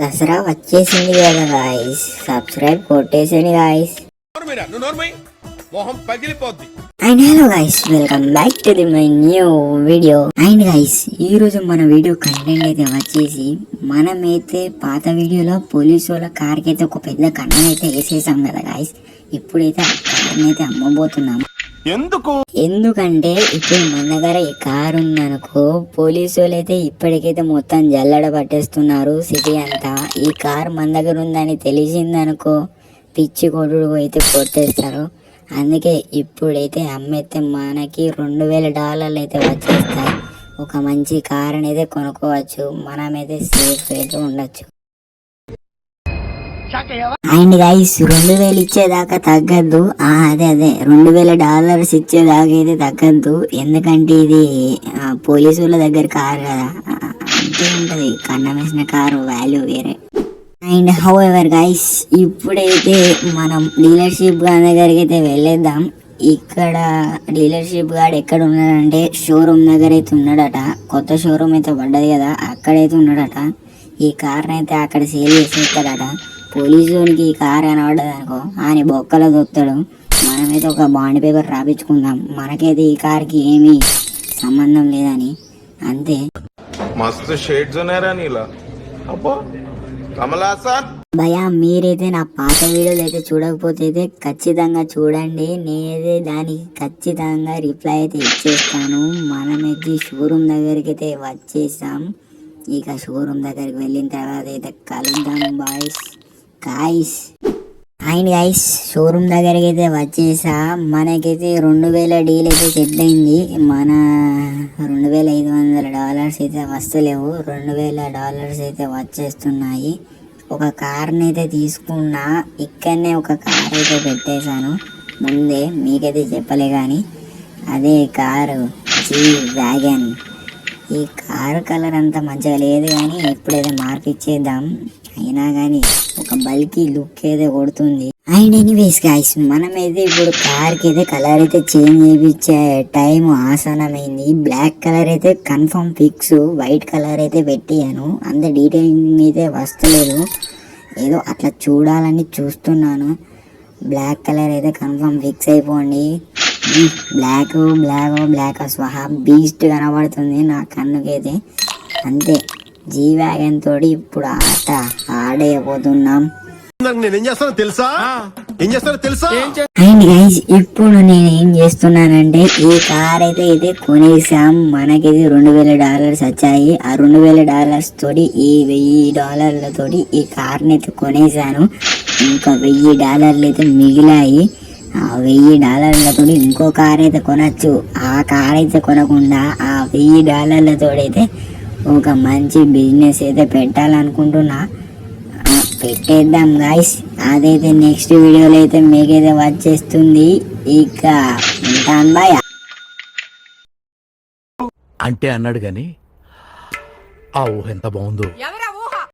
దసరా వచ్చేసింది కదా guys subscribe కొట్టేసేయండి guys మొహం పగిలిపోద్ది. And hello guys welcome back to the my new video and guys ఈ రోజు మన వీడియో కంటెంట్ అయితే వచ్చేసి మనమైతే పాత వీడియోలో పోలీసు వాళ్ళ కార్కి అయితే ఒక పెద్ద కన్నం అయితే వేసేసాం కదా గైస్ ఇప్పుడైతే ఆ కార్ని అయితే అమ్మబోతున్నాం. ఎందుకు? ఎందుకంటే ఇప్పుడు మన దగ్గర ఈ కార్ ఉందనుకో పోలీసు వాళ్ళు అయితే ఇప్పటికైతే మొత్తం జల్లడ పట్టేస్తున్నారు సిటీ అంతా. ఈ కార్ మన దగ్గర ఉందని తెలిసిందనుకో పిచ్చి కొడుడు అయితే కొట్టేస్తారు. అందుకే ఇప్పుడైతే అమ్మేస్తే మనకి రెండు వేల డాలర్లు అయితే వచ్చేస్తాయి. ఒక మంచి కార్ అనేది కొనుక్కోవచ్చు. మనమైతే సేఫ్ అయితే ఉండొచ్చు. అండ్ గైస్ రెండు వేలు ఇచ్చేదాకా తగ్గద్దు. ఆ, అదే అదే. రెండు వేల డాలర్స్ ఇచ్చేదాకా అయితే తగ్గద్దు. ఎందుకంటే ఇది పోలీసు వాళ్ళ దగ్గర కారు కదా. అంతే ఉంటది. కన్నం వేసిన కారు వాల్యూ వేరే. అండ్ హౌ ఎవర్ గైస్ ఇప్పుడైతే మనం డీలర్షిప్ గాన్ దగ్గరికి అయితే వెళ్ళేద్దాం. ఇక్కడ డీలర్షిప్ గాడు ఎక్కడ ఉన్నాడంటే షోరూమ్ దగ్గర అయితే ఉన్నాడట. కొత్త షోరూమ్ అయితే పడ్డది కదా. అక్కడైతే ఉన్నాడట. ఈ కార్ని అయితే అక్కడ సేల్ చేసేస్తాడట. పోలీస్ ఈ కార్ అనబడ్డది అనుకో. ఆయన బొక్కలో దొక్కుతాడు. మనమైతే ఒక బాండ్ పేపర్ రాపించుకుందాం. మనకైతే ఈ కార్కి ఏమీ సంబంధం లేదని. అంతే. మస్తు షేడ్స్ ఉన్నారా నీలా. అబ్బో. భయా మీరైతే నా పాత వీడియోలు అయితే చూడకపోతే అయితే ఖచ్చితంగా చూడండి. నేనైతే దానికి ఖచ్చితంగా రిప్లై అయితే ఇచ్చేస్తాను. మనమైతే షోరూమ్ దగ్గరికి అయితే వచ్చేసాం. ఇక షోరూమ్ దగ్గరికి వెళ్ళిన తర్వాత అయితే కలుద్దాం boys guys and guys showroom దగ్గరికి అయితే వచ్చేసా. మనకైతే రెండు వేల డీల్ అయితే సెట్ అయింది. మన రెండు వేల ఐదు వందల డాలర్స్ అయితే వస్తలేవు. రెండు వేల డాలర్స్ అయితే వచ్చేస్తున్నాయి. ఒక కార్ని అయితే తీసుకున్నా ఇక్కడనే ఒక కార్ అయితే పెట్టేశాను. ముందే మీకైతే చెప్పలే కానీ అదే కారు జీ వ్యాగన్ ఈ కారు కలర్ అంత మంచిగా లేదు కానీ ఎప్పుడైతే మార్పిచ్చేద్దాం అయినా కానీ ఒక బల్కీ లుక్ అయితే కొడుతుంది. అండ్ ఎనీవేస్ గాయస్ మనమైతే ఇప్పుడు కార్కి అయితే కలర్ అయితే చేంజ్ చేయించే టైం ఆసనమైంది బ్లాక్ కలర్ అయితే కన్ఫర్మ్ ఫిక్స్ వైట్ కలర్ అయితే పెట్టాను అంత డీటెయిలింగ్ అయితే వస్తలేదు. ఏదో అట్లా చూడాలని చూస్తున్నాను. బ్లాక్ కలర్ అయితే కన్ఫర్మ్ ఫిక్స్ అయిపోండి. బ్లాక్ బ్లాక్ బ్లాక్ స్వహా బీస్ట్ కనబడుతుంది నా కన్నుకైతే. అంతే. జీ వ్యాగన్ తోటి ఇప్పుడు ఆట ఆడేయబోతున్నాం. నేనేం చేస్తానో తెలుసా? ఏం చేస్తానో తెలుసా? అండ్ గైస్ ఇప్పుడు నేను ఏం చేస్తున్నానంటే ఈ కార్ అయితే ఇది కొనేసాం. మనకి రెండు వేల డాలర్స్ వచ్చాయి. ఆ రెండు వేల డాలర్స్ తోటి ఈ వెయ్యి డాలర్ల తోటి ఈ కార్ని అయితే కొనేసాను. ఇంకా వెయ్యి డాలర్లు అయితే మిగిలాయి. ఆ వెయ్యి డాలర్లతో ఇంకో కార్ అయితే కొనచ్చు. ఆ కార్ అయితే కొనకుండా ఆ వెయ్యి డాలర్లతో అయితే ఒక మంచి బిజినెస్ అయితే పెట్టాలనుకుంటున్నా పెట్టేద్దాం గాయస్ అదైతే నెక్స్ట్ వీడియోలో అయితే మీకైతే వచ్చేస్తుంది. ఇక ఉంటాను బాయ్ అంటే అన్నాడు గాని ఆ ఊహ ఎంత బాగుందో.